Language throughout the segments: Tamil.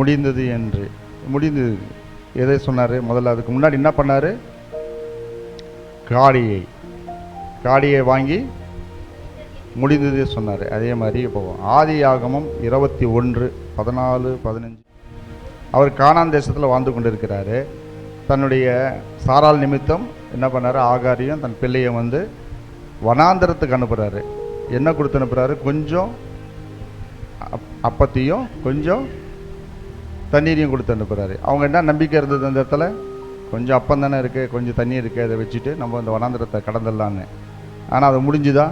முடிந்தது என்று. முடிந்தது. எதை சொன்னார்? முதல்ல அதுக்கு முன்னாடி என்ன பண்ணார்? காடியை. காடியை வாங்கி முடிந்ததே சொன்னார். அதே மாதிரி இப்போ ஆதி ஆகமம் இருபத்தி ஒன்று பதினாலு பதினஞ்சு. அவர் காணாந்தேசத்தில் வாழ்ந்து கொண்டிருக்கிறாரு. தன்னுடைய சாரால் நிமித்தம் என்ன பண்ணாரு? ஆகாரியும் தன் பிள்ளையை வந்து வனாந்திரத்துக்கு அனுப்புகிறாரு என்ன கொடுத்து அனுப்புகிறாரு கொஞ்சம் அப்- அப்பத்தையும் கொஞ்சம் தண்ணீரையும் கொடுத்து அனுப்புகிறாரு அவங்க என்ன நம்பிக்கை இருந்தது அந்த இடத்துல? கொஞ்சம் அப்பம் தானே இருக்குது கொஞ்சம் தண்ணி இருக்குது அதை வச்சுட்டு நம்ம அந்த வனாந்திரத்தை கடந்துடலான்னு ஆனால் அது முடிஞ்சுதா?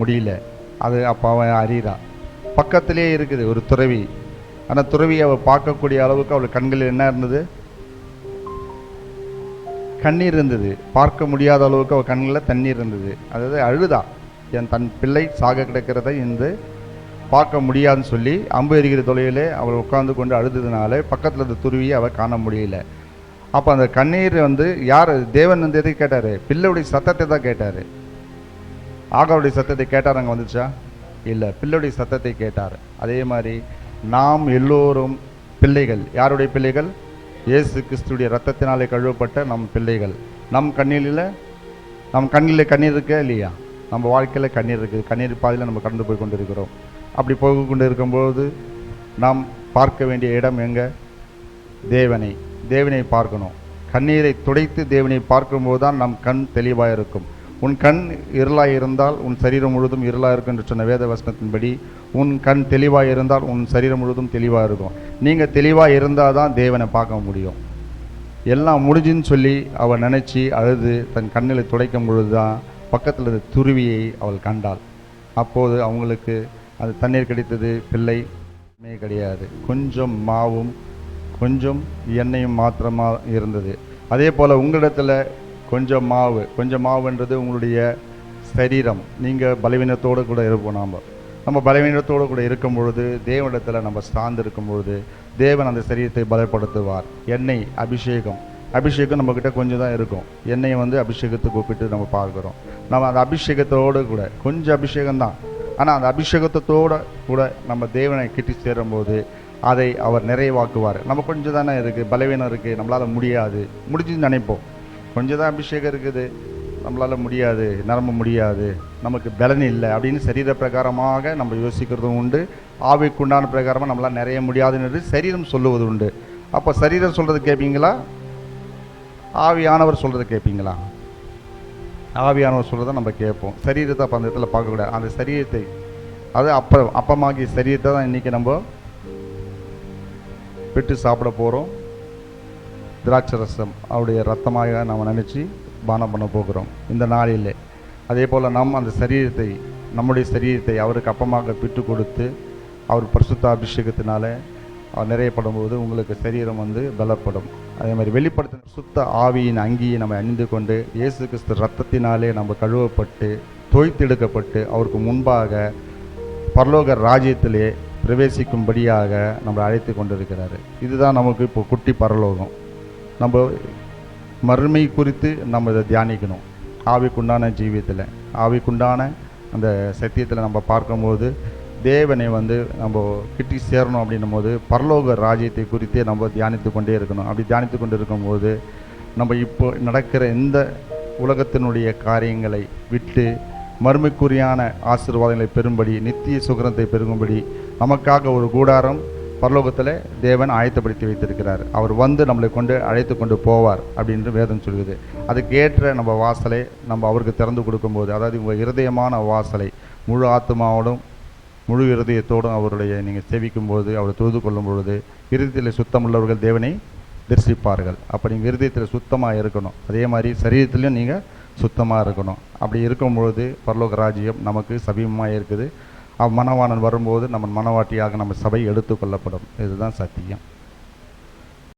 முடியல. அது அப்போ அவன் அறிகிறான் பக்கத்திலே இருக்குது ஒரு துறவி. ஆனால் துறவி அவள் பார்க்கக்கூடிய அளவுக்கு அவள் கண்களில் என்ன இருந்தது? கண்ணீர் இருந்தது. பார்க்க முடியாத அளவுக்கு அவள் கண்களில் தண்ணீர் இருந்தது. அதாவது அழுதா. என் தன் பிள்ளை சாக கிடக்கிறத இந்த பார்க்க முடியாதுன்னு சொல்லி அம்பு எரிகிற தொலைவிலே அவள் உட்கார்ந்து கொண்டு அழுததுனால பக்கத்தில் இருந்த துருவியை அவள் காண முடியல. அப்போ அந்த கண்ணீர் வந்து யார்? தேவன் வந்து எதை கேட்டார்? பிள்ளையுடைய சத்தத்தை தான் கேட்டார். ஆகாவுடைய சத்தத்தை கேட்டார்? அங்கே வந்துச்சா? இல்லை பிள்ளையுடைய சத்தத்தை கேட்டார். அதே மாதிரி நாம் எல்லோரும் பிள்ளைகள். யாருடைய பிள்ளைகள்? இயேசு கிறிஸ்துடைய ரத்தத்தினாலே கழுவப்பட்ட நம் பிள்ளைகள். நம் கண்ணீரில் நம் கண்ணில் கண்ணீர் இருக்கா இல்லையா? நம்ம வாழ்க்கையில் கண்ணீர் இருக்குது. கண்ணீர் பாதையில் நம்ம கடந்து போய் கொண்டு இருக்கிறோம் அப்படி போய் கொண்டு இருக்கும்போது நாம் பார்க்க வேண்டிய இடம் எங்கே? தேவனை. தேவனை பார்க்கணும். கண்ணீரை துடைத்து தேவனை பார்க்கும்போது தான் நம் கண் தெளிவாக இருக்கும் உன் கண் இருளாக இருந்தால் உன் சரீரம் முழுதும் இருளாக இருக்கும் என்று சொன்ன வேத வசனத்தின்படி உன் கண் தெளிவாக இருந்தால் உன் சரீரம் முழுதும் தெளிவாக இருக்கும் நீங்கள் தெளிவாக இருந்தால் தான் தேவனை பார்க்க முடியும். எல்லாம் முடிஞ்சுன்னு சொல்லி அவள் நினச்சி அழுது தன் கண்ணில் துடைக்கும் பொழுது தான் பக்கத்தில் இருந்த துருவியை அவள் கண்டாள். அப்போது அவங்களுக்கு அது தண்ணீர் கிடைத்தது பிள்ளைமே கிடையாது. கொஞ்சம் மாவும் கொஞ்சம் எண்ணெயும் மாத்திரமாக இருந்தது. அதே போல் உங்களிடத்தில் கொஞ்சம் மாவு கொஞ்சம் மாவுன்றது உங்களுடைய சரீரம். நீங்கள் பலவீனத்தோடு கூட இருப்போம் நாம். நம்ம பலவீனத்தோடு கூட இருக்கும் பொழுது தேவனிடத்தில் நம்ம சார்ந்து இருக்கும் பொழுது தேவன் அந்த சரீரத்தை பலப்படுத்துவார். எண்ணெய் அபிஷேகம். அபிஷேகம் நம்மக்கிட்ட கொஞ்சம் தான் இருக்கும். எண்ணெயை வந்து அபிஷேகத்தை கூப்பிட்டு நம்ம பார்க்குறோம். நம்ம அந்த அபிஷேகத்தோடு கூட கொஞ்சம் அபிஷேகம் தான் ஆனால் அந்த அபிஷேகத்தோட கூட நம்ம தேவனை கிட்டி சேரும்போது அதை அவர் நிறைவாக்குவார். நம்ம கொஞ்சம் தானே இருக்குது பலவீனம் இருக்குது நம்மளால் முடியாது. முடிஞ்சுன்னு நினைப்போம். கொஞ்சம் தான் அபிஷேகம் இருக்குது நம்மளால் முடியாது நரம்ப முடியாது நமக்கு பலன் இல்லை அப்படின்னு சரீர பிரகாரமாக நம்ம யோசிக்கிறதும் உண்டு. ஆவிக்குண்டான பிரகாரமாக நம்மளால் நிறைய முடியாதுன்னு சரீரம் சொல்லுவது உண்டு. அப்போ சரீரம் சொல்கிறது கேட்பீங்களா ஆவியானவர் சொல்கிறது கேட்பீங்களா ஆவியானவர் சொல்கிறத நம்ம கேட்போம். சரீரத்தை அப்போ அந்த இடத்துல பார்க்கக்கூடாது அந்த சரீரத்தை அது அப்ப அப்பமாகிய சரீரத்தை தான் இன்றைக்கி நம்ம பெற்று சாப்பிட போகிறோம் திராட்சை ரசம் அவருடைய ரத்தமாக நாம் நினச்சி பானம் பண்ண போகிறோம் இந்த நாளிலே. அதே போல் நாம் அந்த சரீரத்தை நம்முடைய சரீரத்தை அவருக்கு அப்பமாக பிட்டு கொடுத்து அவர் பரிசுத்த அபிஷேகத்தினால நிறையப்படும் போது உங்களுக்கு சரீரம் வந்து பலப்படும். அதே மாதிரி வெளிப்படுத்தின சுத்த ஆவியின் அங்கியை நம்ம அணிந்து கொண்டு இயேசு கிறிஸ்து ரத்தத்தினாலே நம்ம கழுவப்பட்டு தொய்த்தெடுக்கப்பட்டு அவருக்கு முன்பாக பரலோக ராஜ்யத்திலே பிரவேசிக்கும்படியாக நம்மளை அழைத்து கொண்டிருக்கிறாரு. இதுதான் நமக்கு இப்போ குட்டி பரலோகம். நம்ம மறுமை குறித்து நம்ம இதை தியானிக்கணும். ஆவிக்குண்டான ஜீவியத்தில் ஆவிக்குண்டான அந்த சத்தியத்தில் நம்ம பார்க்கும்போது தேவனை வந்து நம்ம கிட்டி சேரணும் அப்படின்னும் போது பரலோக ராஜ்யத்தை குறித்தே நம்ம தியானித்து கொண்டே இருக்கணும். அப்படி தியானித்து கொண்டு இருக்கும்போது நம்ம இப்போ நடக்கிற இந்த உலகத்தினுடைய காரியங்களை விட்டு மறுமைக்குரியான ஆசீர்வாதங்களை பெறும்படி நித்திய சுகரத்தை பெருகும்படி நமக்காக ஒரு கூடாரம் பரலோகத்தில் தேவன் ஆயத்தப்படுத்தி வைத்திருக்கிறார். அவர் வந்து நம்மளை கொண்டு அழைத்து கொண்டு போவார் அப்படின்னு வேதம் சொல்லுது. அதுக்கேற்ற நம்ம வாசலை நம்ம அவருக்கு திறந்து கொடுக்கும்போது அதாவது உங்கள் இருதயமான வாசலை முழு ஆத்மாவோடும் முழு இருதயத்தோடும் அவருடைய நீங்கள் சேவிக்கும்போது அவரை தொழுது கொள்ளும் பொழுது இருதயத்தில் சுத்தமுள்ளவர்கள் தேவனை தரிசிப்பார்கள். அப்போ நீங்கள் இருதயத்தில் சுத்தமாக இருக்கணும். அதே மாதிரி சரீரத்திலையும் நீங்கள் சுத்தமாக இருக்கணும். அப்படி இருக்கும் பொழுது பரலோக ராஜ்யம் நமக்கு சமீபமாக இருக்குது. அவ் மனவாணன் வரும்போது நம்ம மனவாட்டியாக நம்ம சபை எடுத்துக்கொள்ளப்படும் இதுதான் சத்தியம்.